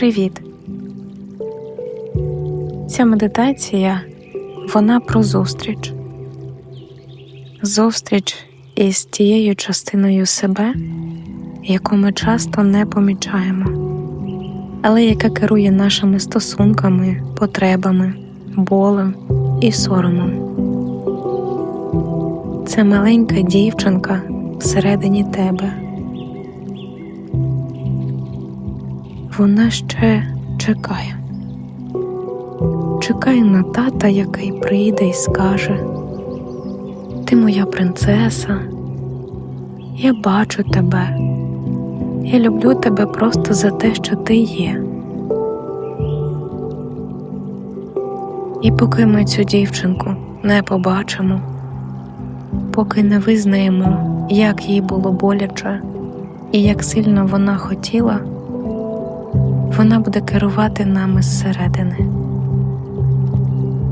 Привіт! Ця медитація вона про зустріч. Зустріч із тією частиною себе, яку ми часто не помічаємо, але яка керує нашими стосунками, потребами, болем і соромом. Це маленька дівчинка всередині тебе. Вона ще чекає. Чекає на тата, який прийде і скаже: Ти моя принцеса, я бачу тебе, я люблю тебе просто за те, що ти є. І поки ми цю дівчинку не побачимо, поки не визнаємо, як їй було боляче і як сильно вона хотіла вона буде керувати нами зсередини.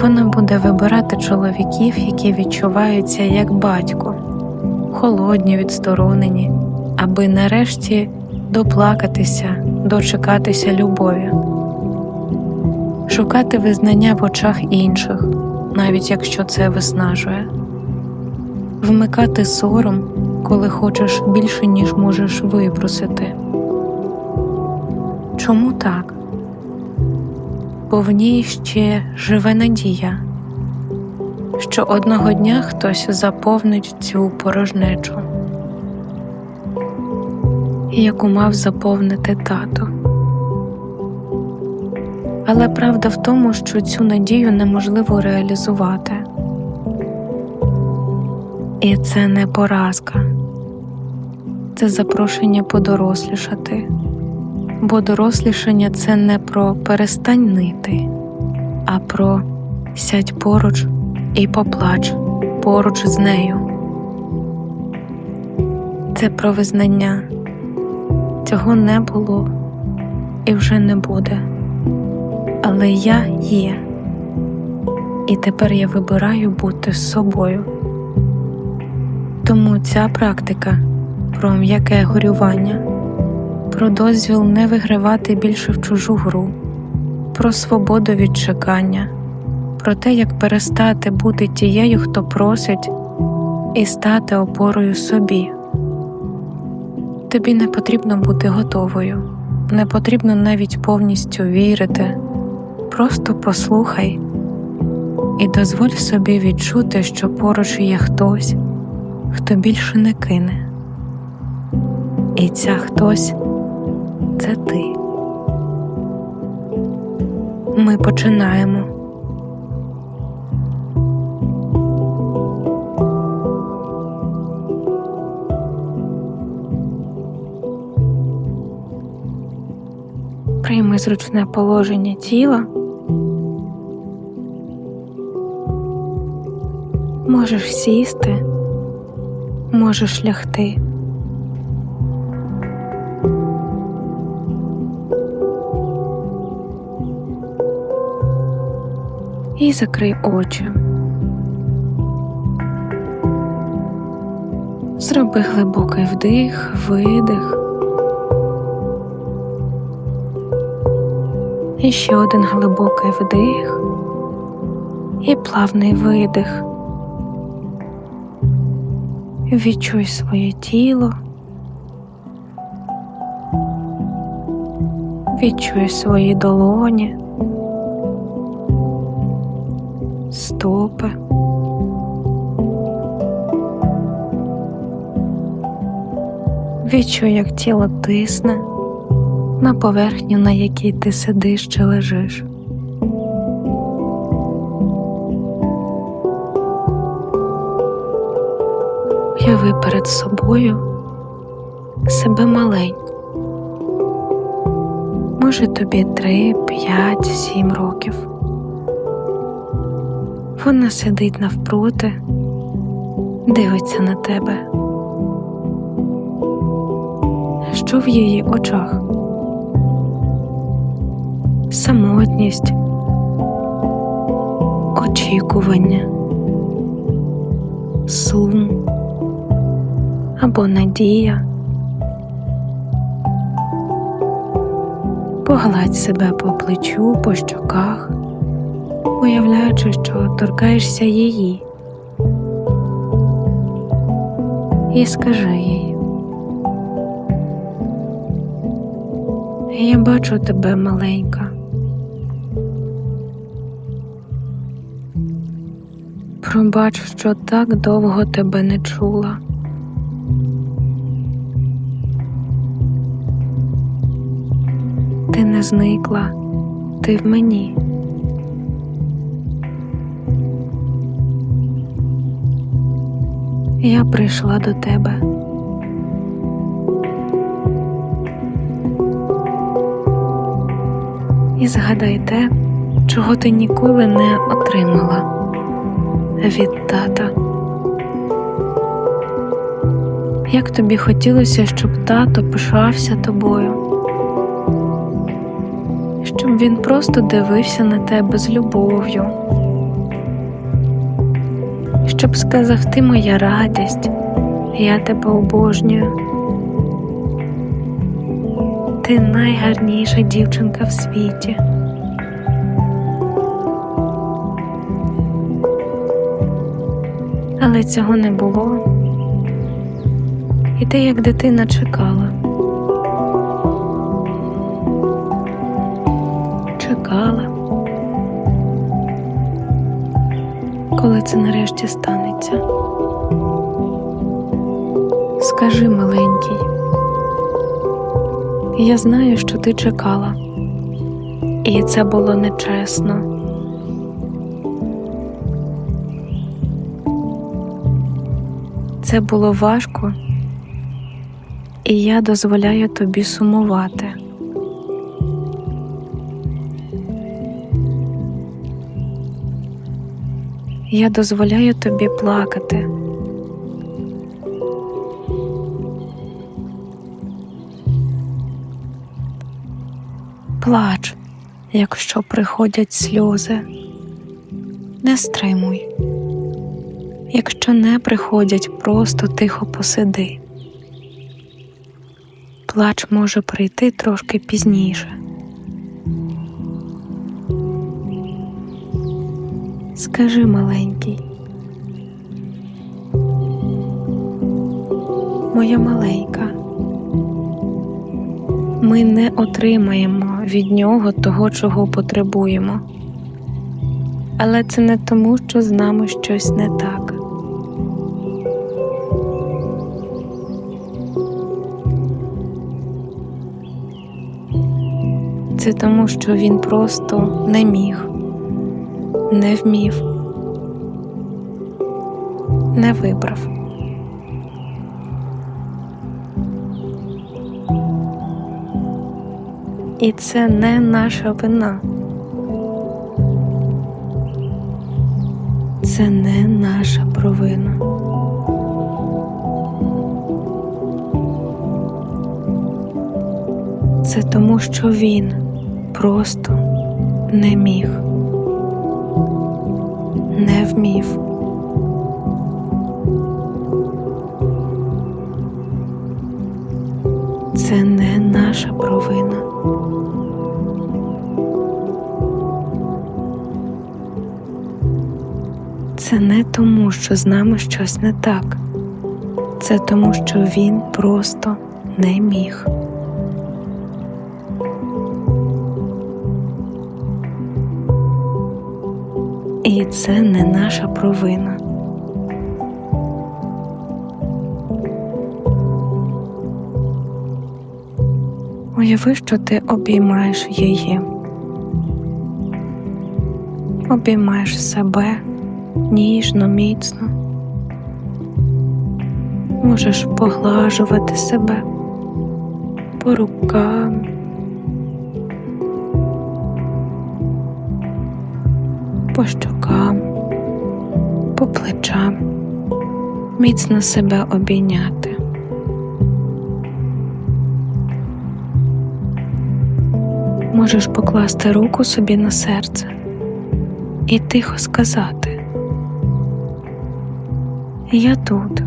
Вона буде вибирати чоловіків, які відчуваються як батько, холодні, відсторонені, аби нарешті доплакатися, дочекатися любові, шукати визнання в очах інших, навіть якщо це виснажує, вмикати сором, коли хочеш більше, ніж можеш випросити. Чому так? Бо в ній ще живе надія, що одного дня хтось заповнить цю порожнечу, яку мав заповнити тато. Але правда в тому, що цю надію неможливо реалізувати. І це не поразка, це запрошення подорослішати бо дорослішання це не про перестань нити, а про сядь поруч і поплач поруч з нею. Це про визнання цього не було і вже не буде, але я є, і тепер я вибираю бути з собою. Тому ця практика про м'яке горювання про дозвіл не вигравати більше в чужу гру, про свободу від чекання, про те, як перестати бути тією, хто просить, і стати опорою собі. Тобі не потрібно бути готовою, не потрібно навіть повністю вірити. Просто послухай і дозволь собі відчути, що поруч є хтось, хто більше не кине. І ця хтось це ти. Ми починаємо. Прийми зручне положення тіла. Можеш сісти, можеш лягти. І закрий очі. Зроби глибокий вдих, видих. І ще один глибокий вдих і плавний видих. Відчуй своє тіло. Відчуй свої долоні. Стопи. Відчуй, як тіло тисне на поверхню, на якій ти сидиш чи лежиш. Уяви перед собою себе маленьку. Може тобі три, п'ять, сім років. Вона сидить навпроти, дивиться на тебе. Що в її очах? Самотність, очікування, сум або надія. Погладь себе по плечу, по щоках, уявляючи, що торкаєшся її. І скажи їй. Я бачу тебе маленька. Пробач, що так довго тебе не чула. Ти не зникла, ти в мені. Я прийшла до тебе. І згадай те, чого ти ніколи не отримала від тата. Як тобі хотілося, щоб тато пишався тобою, щоб він просто дивився на тебе з любов'ю, щоб сказав ти моя радість, я тебе обожнюю. Ти найгарніша дівчинка в світі. Але цього не було, і ти, як дитина, чекала. Чекала, коли це нарешті станеться. Скажи, маленький, я знаю, що ти чекала, і це було нечесно. Це було важко, і я дозволяю тобі сумувати. Я дозволяю тобі плакати. Плач, якщо приходять сльози, не стримуй. Якщо не приходять, просто тихо посиди. Плач може прийти трошки пізніше. Скажи маленький, моя маленька, ми не отримаємо від нього того, чого потребуємо, але це не тому, що з нами щось не так. Це тому, що він просто не міг, не вмів, не вибрав. І це не наша вина. Це не наша провина. Це тому, що він просто не міг, не вмів. Це не наша провина. Це не тому, що з нами щось не так. Це тому, що він просто не міг. І це не наша провина. Уяви, що ти обіймаєш її, обіймаєш себе ніжно, міцно, можеш поглажувати себе по рукам. По щокам, по плечам, міцно себе обійняти. Можеш покласти руку собі на серце і тихо сказати Я тут.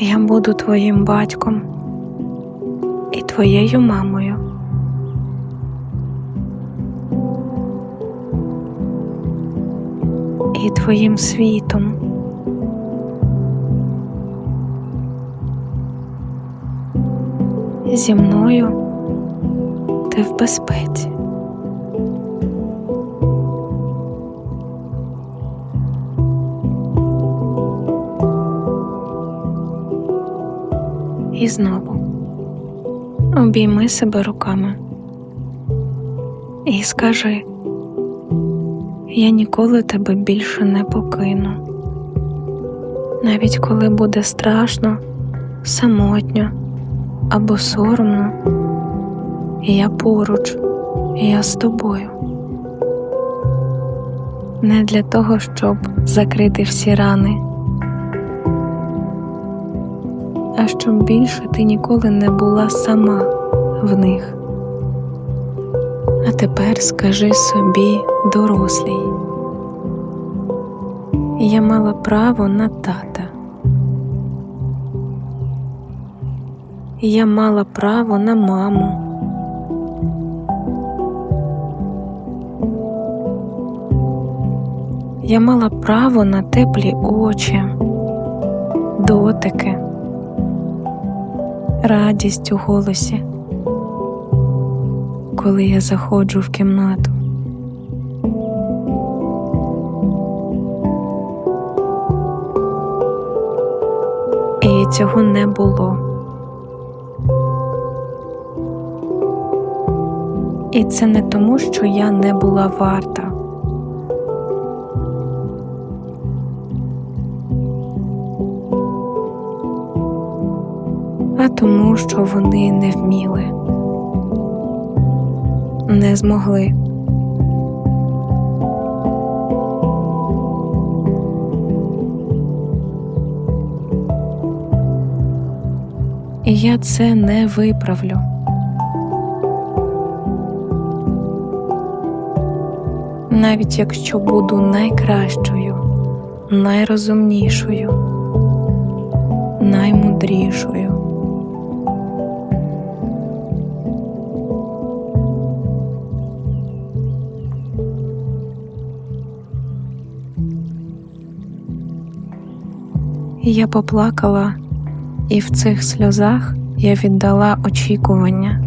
Я буду твоїм батьком. і твоєю мамою. Твоїм світом. Зі мною ти в безпеці. І знову обійми себе руками і скажи, я ніколи тебе більше не покину. Навіть коли буде страшно, самотньо або соромно, я поруч, я з тобою. Не для того, щоб закрити всі рани, а щоб більше ти ніколи не була сама в них. А тепер скажи собі, дорослій, я мала право на тата. Я мала право на маму. Я мала право на теплі очі, дотики, радість у голосі, коли я заходжу в кімнату. Цього не було. І це не тому, що я не була варта. А тому, що вони не вміли, не змогли. Я це не виправлю. навіть якщо буду найкращою, найрозумнішою, наймудрішою. Я поплакала, і в цих сльозах я віддала очікування,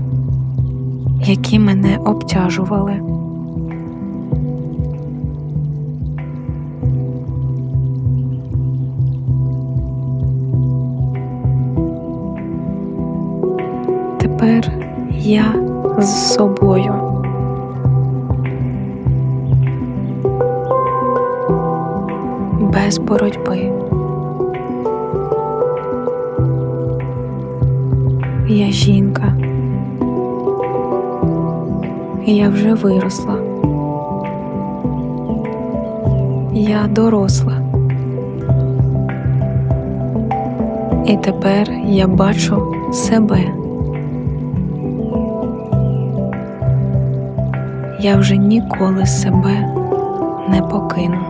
які мене обтяжували. Тепер я з собою. Без боротьби. Я жінка. Я вже виросла. Я доросла. І тепер я бачу себе. Я вже ніколи себе не покину.